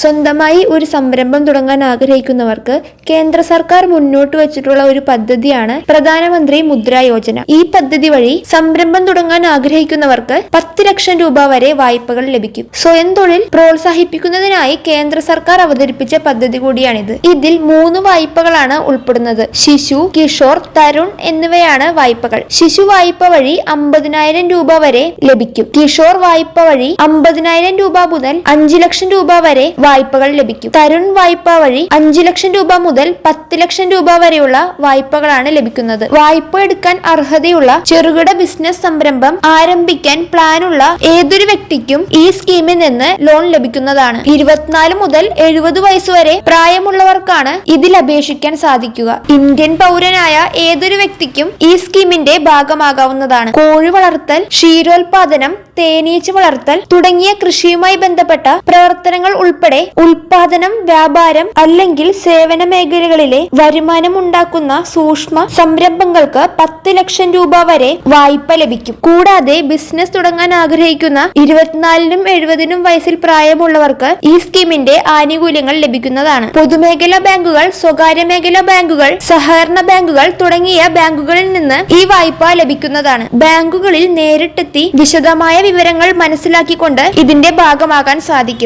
സ്വന്തമായി ഒരു സംരംഭം തുടങ്ങാൻ ആഗ്രഹിക്കുന്നവർക്ക് കേന്ദ്ര സർക്കാർ മുന്നോട്ട് വെച്ചിട്ടുള്ള ഒരു പദ്ധതിയാണ് പ്രധാനമന്ത്രി മുദ്ര യോജന. ഈ പദ്ധതി വഴി സംരംഭം തുടങ്ങാൻ ആഗ്രഹിക്കുന്നവർക്ക് പത്ത് ലക്ഷം രൂപ വരെ വായ്പകൾ ലഭിക്കും. സ്വയം തൊഴിൽ പ്രോത്സാഹിപ്പിക്കുന്നതിനായി കേന്ദ്ര സർക്കാർ അവതരിപ്പിച്ച പദ്ധതി കൂടിയാണിത്. ഇതിൽ മൂന്ന് വായ്പകളാണ് ഉൾപ്പെടുന്നത്. ശിശു കിഷോർ തരുൺ എന്നിവയാണ് വായ്പകൾ. ശിശു വായ്പ വഴി അമ്പതിനായിരം രൂപ വരെ ലഭിക്കും. കിഷോർ വായ്പ വഴി അമ്പതിനായിരം രൂപ മുതൽ അഞ്ചു ലക്ഷം രൂപ വരെ വായ്പകൾ ലഭിക്കും. തരുൺ വായ്പ വഴി അഞ്ചു ലക്ഷം രൂപ മുതൽ പത്ത് ലക്ഷം രൂപ വരെയുള്ള വായ്പകളാണ് ലഭിക്കുന്നത്. വായ്പ എടുക്കാൻ അർഹതയുള്ള ചെറുകിട ബിസിനസ് സംരംഭം ആരംഭിക്കാൻ പ്ലാനുള്ള ഏതൊരു വ്യക്തിക്കും ഈ സ്കീമിൽ നിന്ന് ലോൺ ലഭിക്കുന്നതാണ്. ഇരുപത്തിനാല് മുതൽ എഴുപത് വയസ്സ് വരെ പ്രായമുള്ളവർക്കാണ് ഇതിൽ അപേക്ഷിക്കാൻ സാധിക്കുക. ഇന്ത്യൻ പൗരനായ ഏതൊരു വ്യക്തിക്കും ഈ സ്കീമിന്റെ ഭാഗമാകാവുന്നതാണ്. കോഴി വളർത്തൽ ക്ഷീരോത്പാദനം തേനീച്ച വളർത്തൽ തുടങ്ങിയ കൃഷിയുമായി ബന്ധപ്പെട്ട പ്രവർത്തനങ്ങൾ ഉൾപ്പെടെ ഉൽപാദനം വ്യാപാരം അല്ലെങ്കിൽ സേവന മേഖലകളിലെ വരുമാനം ഉണ്ടാക്കുന്ന സൂക്ഷ്മ സംരംഭങ്ങൾക്ക് പത്ത് ലക്ഷം രൂപ വരെ വായ്പ ലഭിക്കും. കൂടാതെ ബിസിനസ് തുടങ്ങാൻ ആഗ്രഹിക്കുന്ന ഇരുപത്തിനാലിനും എഴുപതിനും വയസ്സിൽ പ്രായമുള്ളവർക്ക് ഈ സ്കീമിന്റെ ആനുകൂല്യങ്ങൾ ലഭിക്കുന്നതാണ്. പൊതുമേഖലാ ബാങ്കുകൾ സ്വകാര്യ മേഖലാ ബാങ്കുകൾ സഹകരണ ബാങ്കുകൾ തുടങ്ങിയ ബാങ്കുകളിൽ നിന്ന് ഈ വായ്പ ലഭിക്കുന്നതാണ്. ബാങ്കുകളിൽ നേരിട്ടെത്തി വിശദമായ വിവരങ്ങൾ മനസ്സിലാക്കിക്കൊണ്ട് ഇതിന്റെ ഭാഗമാകാൻ സാധിക്കും.